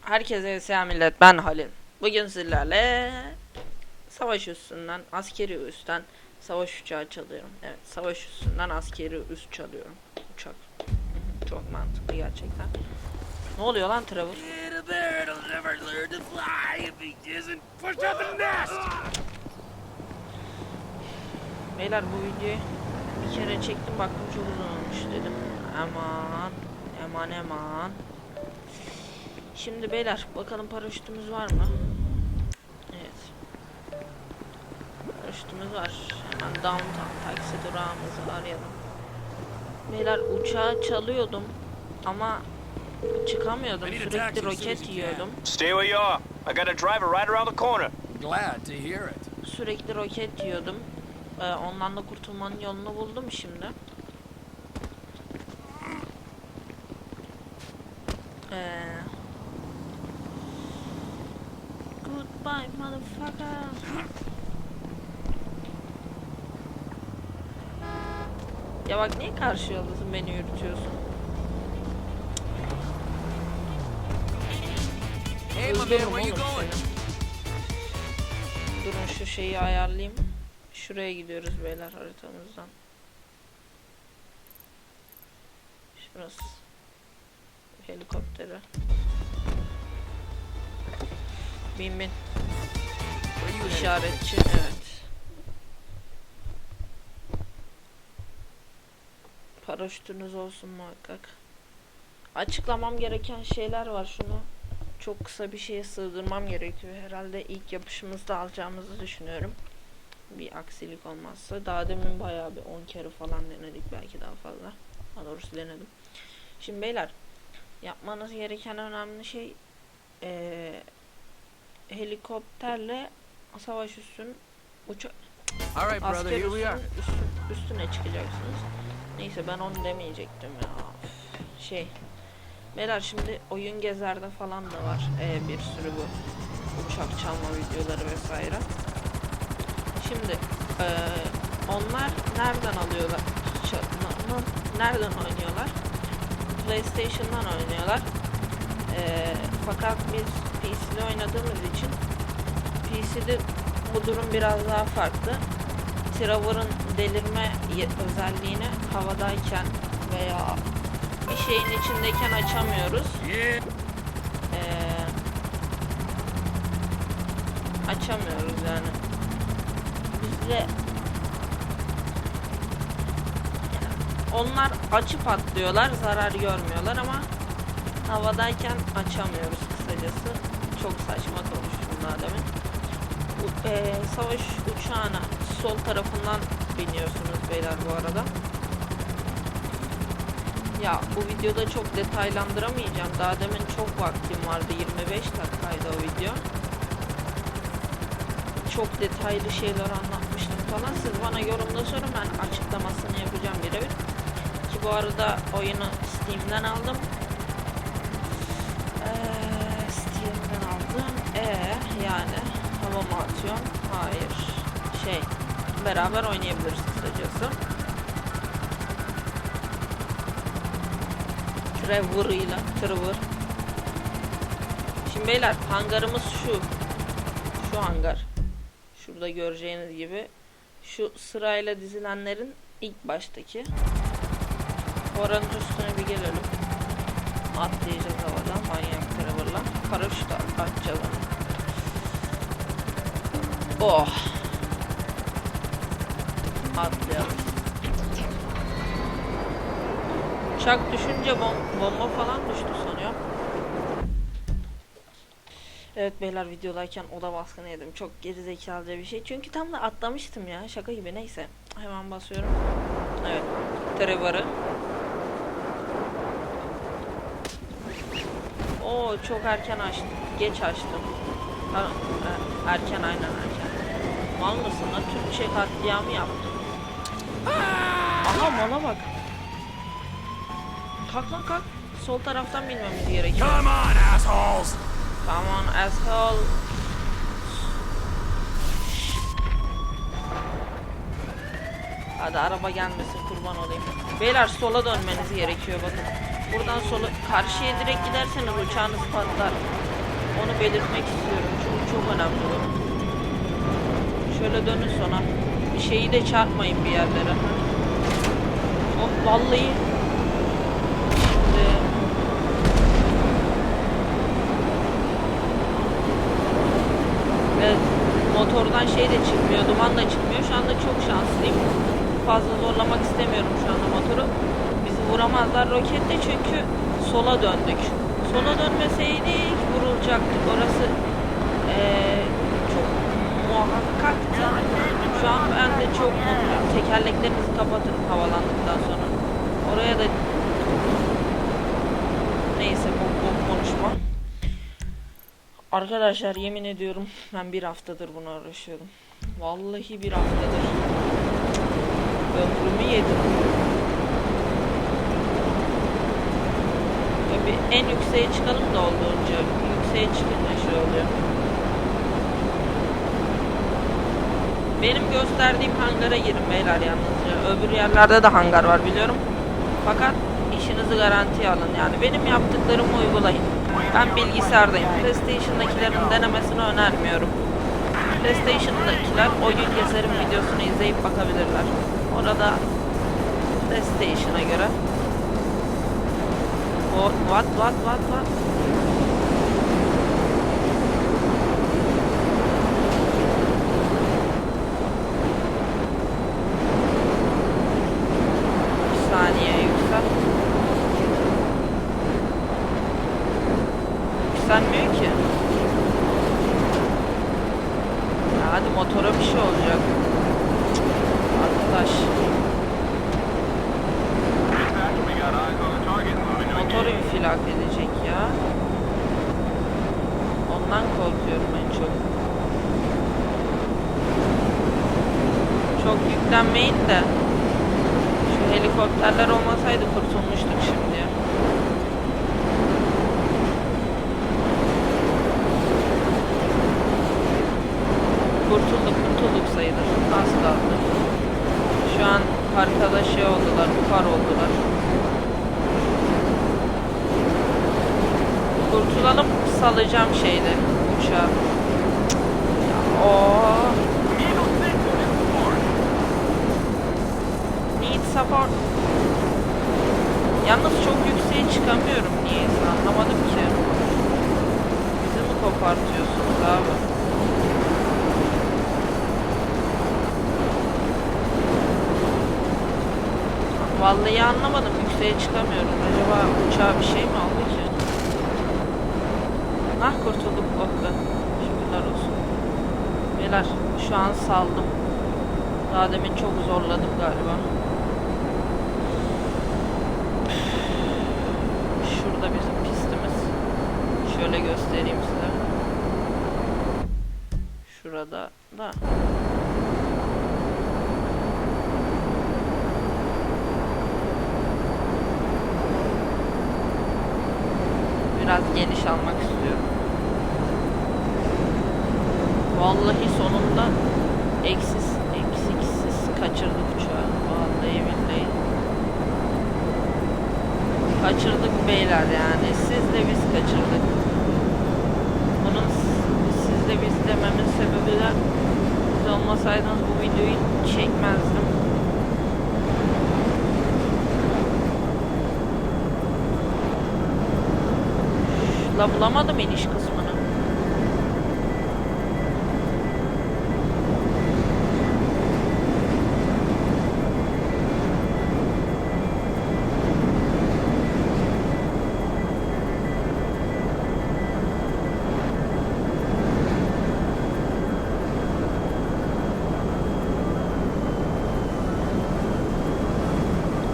Herkese selam millet ben Halil. Bugün sizlerle savaş üstünden askeri üstten savaş uçağı çalıyorum. Evet savaş üstünden askeri üst çalıyorum. Uçak. Çok mantıklı gerçekten. Ne oluyor lan Trevor? Beyler bu videoyu bir kere çektim baktım çok uzun olmuş dedim. Aman aman aman. Şimdi beyler bakalım paraşütümüz var mı? Evet. Paraşütümüz var. Hemen downtown taksi durağımızı arayalım. Beyler uçağı çalıyordum ama çıkamıyordum. Sürekli roket yiyordum. Stay where you are. I got a driver right around the corner. Glad to hear it. Sürekli roket yiyordum. Ee, ondan da kurtulmanın yolunu buldum şimdi. Ee, goodbye motherfucker. Ya bak niye karşı yoldasın beni yürütüyorsun? Oğlum seni. Durun şu şeyi ayarlayayım. Şuraya gidiyoruz beyler haritamızdan. Şurası. Helikoptere. Bin bin. İşaretçi. Evet. Paraşütünüz olsun muhakkak. Açıklamam gereken şeyler var. Şunu çok kısa bir şeye sığdırmam gerekiyor. Herhalde ilk yapışımızda alacağımızı düşünüyorum. Bir aksilik olmazsa. Daha demin bayağı bir 10 kere falan denedik. Belki daha fazla. Daha doğrusu denedim. Şimdi beyler yapmanız gereken önemli şey eee, helikopterle savaş üssün uça All right, brother, asker here we are. üssünün üstü- üstüne çıkacaksınız. Neyse ben onu demeyecektim ya. Şey. Beyler şimdi oyun gezerde falan da var. Ee, bir sürü bu uçak çalma videoları vesaire. Şimdi eee, onlar nereden alıyorlar? Nereden oynuyorlar? PlayStation'dan oynuyorlar. Eee, fakat biz PC'de oynadığımız için PC'de bu durum biraz daha farklı. Trevor'ın delirme özelliğini havadayken veya bir şeyin içindeyken açamıyoruz. Ee, açamıyoruz yani. Bizde onlar açıp atlıyorlar, zarar görmüyorlar ama havadayken açamıyoruz kısacası. Çok saçma konuştum daha demin. U- eee, savaş uçağına sol tarafından biniyorsunuz beyler bu arada. Ya bu videoda çok detaylandıramayacağım. Daha demin çok vaktim vardı. 25 dakikaydı o video. Çok detaylı şeyler anlatmıştım falan. Siz bana yorumda sorun ben açıklamasını yapacağım birebir. Ki bu arada oyunu Steam'den aldım. Eee Steam'den aldım. E yani hava mı atıyorum? Hayır. Şey beraber oynayabiliriz kısacası. Trevor'ıyla Trevor. Şimdi beyler hangarımız şu. Şu hangar. Şurada göreceğiniz gibi. Şu sırayla dizilenlerin ilk baştaki. Oranın üstüne bir gelelim. Atlayacağız havadan manyak Trevor'la. Paraşüt at- atacağız. Oh. Atlayalım. Uçak düşünce bom- bomba falan düştü sanıyorum. Evet beyler videodayken oda baskını yedim. Çok gerizekalıca bir şey. Çünkü tam da atlamıştım ya. Şaka gibi neyse. Hemen basıyorum. Evet. Trevor'ı. Oo çok erken açtım. Geç açtım. Ha, e, erken aynen erken. Mal mısın lan? Türkçe katliamı yaptım. Aha mala bak. Kalk lan kalk. Sol taraftan bilmemiz gerekiyor. Come on assholes. Come on asshole. Hadi araba gelmesin kurban olayım. Beyler sola dönmeniz gerekiyor bakın. Buradan sola karşıya direkt giderseniz uçağınız patlar. Onu belirtmek istiyorum çünkü çok önemli bu. Şöyle dönün sonra. Bir şeyi de çarpmayın bir yerlere. Oh vallahi motordan şey de çıkmıyor, duman da çıkmıyor. Şu anda çok şanslıyım. Fazla zorlamak istemiyorum şu anda motoru. Bizi vuramazlar roketle çünkü sola döndük. Sola dönmeseydik vurulacaktık. Orası eee, çok muhakkaktı. Şu an ben de çok mutluyum. Tekerleklerinizi kapatın havalandıktan sonra. Oraya da neyse bok bok konuşma. Arkadaşlar yemin ediyorum ben bir haftadır buna uğraşıyordum. Vallahi bir haftadır. Ömrümü yedim. Ya en yükseğe çıkalım da olduğunca. Yükseğe çıkınca şey oluyor. Benim gösterdiğim hangara girin beyler yalnızca. Öbür yerlerde de hangar var biliyorum. Fakat işinizi garantiye alın yani. Benim yaptıklarımı uygulayın. Ben bilgisayardayım. PlayStation'dakilerin denemesini önermiyorum. PlayStation'dakiler oyun gezerim videosunu izleyip bakabilirler. Orada PlayStation'a göre o what what what what Bir saniye yüksel. Yükselmiyor ki. Ya hadi motora bir şey olacak. Arkadaş. Motor infilak edecek ya. Ondan korkuyorum en çok. Çok yüklenmeyin de. Şu helikopterler olmasaydı kurtulmuştuk şimdi. Kurtulduk kurtulduk sayılır. Az kaldı. Şu an haritada şey oldular, buhar oldular. Kurtulalım salacağım şeyde uçağı. Ya, Oo. Need support. Yalnız çok yükseğe çıkamıyorum. Niyeyse anlamadım ki. Bizi mi kopartıyorsunuz abi? Vallahi anlamadım. Yükseğe çıkamıyorum. Acaba uçağa bir şey mi oldu ki? Ah kurtulduk oh be. Şükürler olsun. Beyler şu an saldım. Daha demin çok zorladım galiba. Şurada bizim pistimiz. Şöyle göstereyim size. Şurada da. Biraz geniş almak istiyorum. Vallahi sonunda eksiz, eksiksiz kaçırdık uçağı. Vallahi billahi. Kaçırdık beyler yani. Siz de biz kaçırdık. Bunun siz de biz dememin sebebi de siz olmasaydınız bu videoyu çekmezdim. La bulamadım iniş kısmını.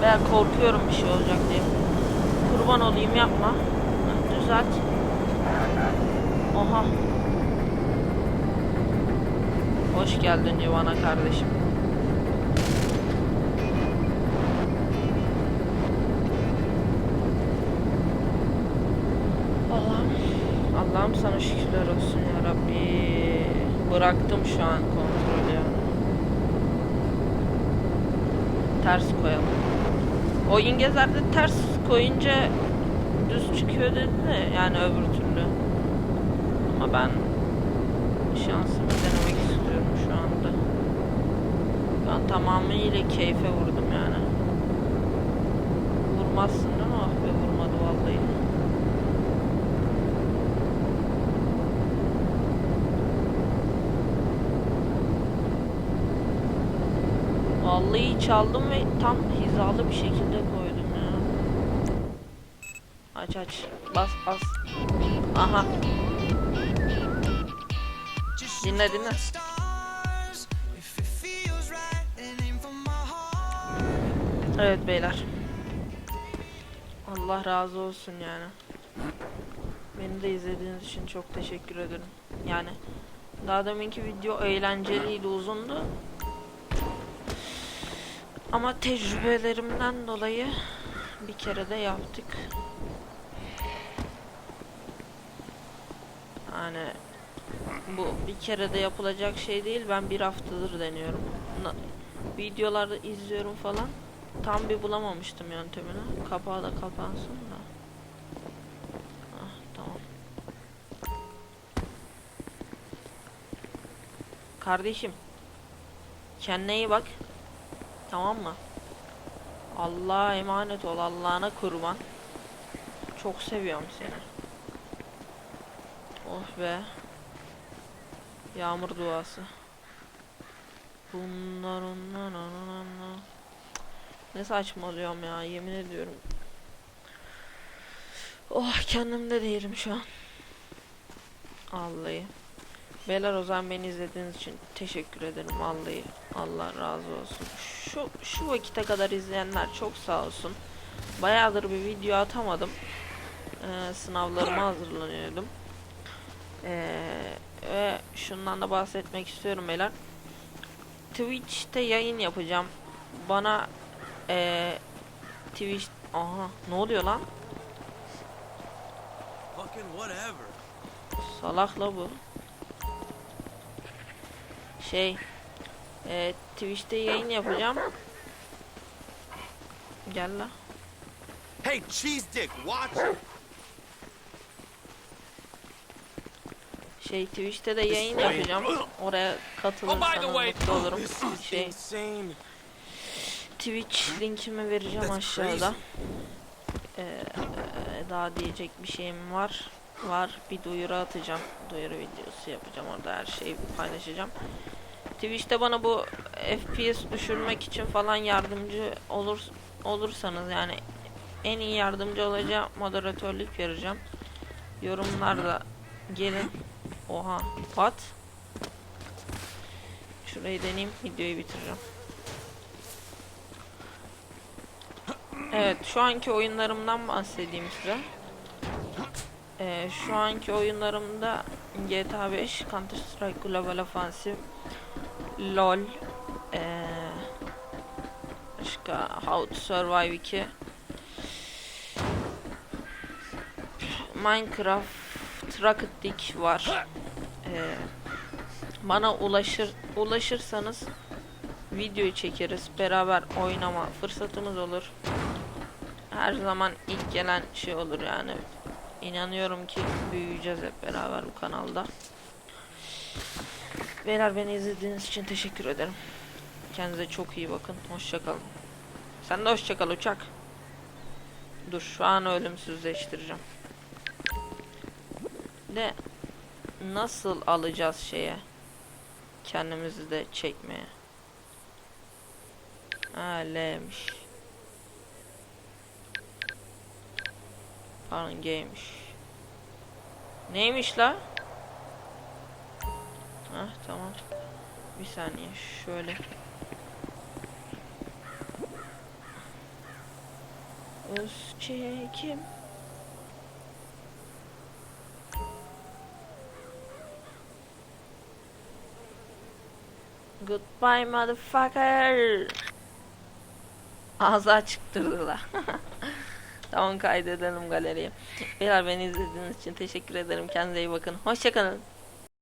Ben korkuyorum bir şey olacak diye. Kurban olayım yapma. Düzelt. Oha. Hoş geldin Yuvana kardeşim. Allah'ım. Allah'ım sana şükürler olsun ya Rabbi. Bıraktım şu an kontrolü ya. Ters koyalım. Oyun gezerde ters koyunca düz çıkıyor dedi de yani öbür türlü. Ama ben şansımı denemek istiyorum şu anda. Ben tamamıyla keyfe vurdum yani. Vurmazsın değil mi? Ah be vurmadı vallahi. Vallahi çaldım ve tam hizalı bir şekilde koydum ya. Aç aç. Bas bas. Aha. Dinle dinle. Evet beyler. Allah razı olsun yani. Beni de izlediğiniz için çok teşekkür ederim. Yani daha deminki video eğlenceliydi, uzundu. Ama tecrübelerimden dolayı bir kere de yaptık. Yani bu bir kere de yapılacak şey değil. Ben bir haftadır deniyorum. Videolarda izliyorum falan. Tam bir bulamamıştım yöntemini. Kapağı da kapansın da. Ah tamam. Kardeşim. Kendine iyi bak. Tamam mı? Allah'a emanet ol. Allah'ına kurban. Çok seviyorum seni. Oh be. Yağmur duası. Bunlar onlar onlar. Ne saçmalıyorum ya yemin ediyorum. Oh kendimde değilim şu an. Vallahi. Beyler o zaman beni izlediğiniz için teşekkür ederim vallahi. Allah razı olsun. Şu şu vakite kadar izleyenler çok sağ olsun. Bayağıdır bir video atamadım. Ee, sınavlarıma hazırlanıyordum. Ee, ve şundan da bahsetmek istiyorum beyler. Twitch'te yayın yapacağım. Bana ee, Twitch aha ne oluyor lan? Whatever. Salakla bu. Şey, e, Twitch'te yayın yapacağım. Gel la. Hey, cheese dick, watch. Şey Twitch'te de yayın yapacağım. Oraya katılırsanız mutlu olurum. Şey. Twitch linkimi vereceğim aşağıda. Ee, daha diyecek bir şeyim var. Var. Bir duyuru atacağım. Duyuru videosu yapacağım. Orada her şeyi paylaşacağım. Twitch'te bana bu FPS düşürmek için falan yardımcı olur olursanız yani en iyi yardımcı olacağım moderatörlük vereceğim. Yorumlarda gelin. Oha. What? Şurayı deneyeyim. Videoyu bitireceğim. Evet, şu anki oyunlarımdan bahsedeyim size. Ee, şu anki oyunlarımda GTA 5, Counter Strike Global Offensive, LoL, ee, başka How to Survive 2, Minecraft, Rocket League var. Ee, bana ulaşır ulaşırsanız video çekeriz. Beraber oynama fırsatımız olur. Her zaman ilk gelen şey olur yani. İnanıyorum ki büyüyeceğiz hep beraber bu kanalda. Beyler beni izlediğiniz için teşekkür ederim. Kendinize çok iyi bakın. Hoşçakalın. Sen de hoşçakal uçak. Dur şu an ölümsüzleştireceğim. De nasıl alacağız şeye? Kendimizi de çekmeye. Ha L'miş. Pardon G'miş. Neymiş la? Ah tamam. Bir saniye şöyle. Öz çekim. Goodbye motherfucker. Ağzı açık durdular. tamam kaydedelim galeriye. Beyler beni izlediğiniz için teşekkür ederim. Kendinize iyi bakın. Hoşçakalın.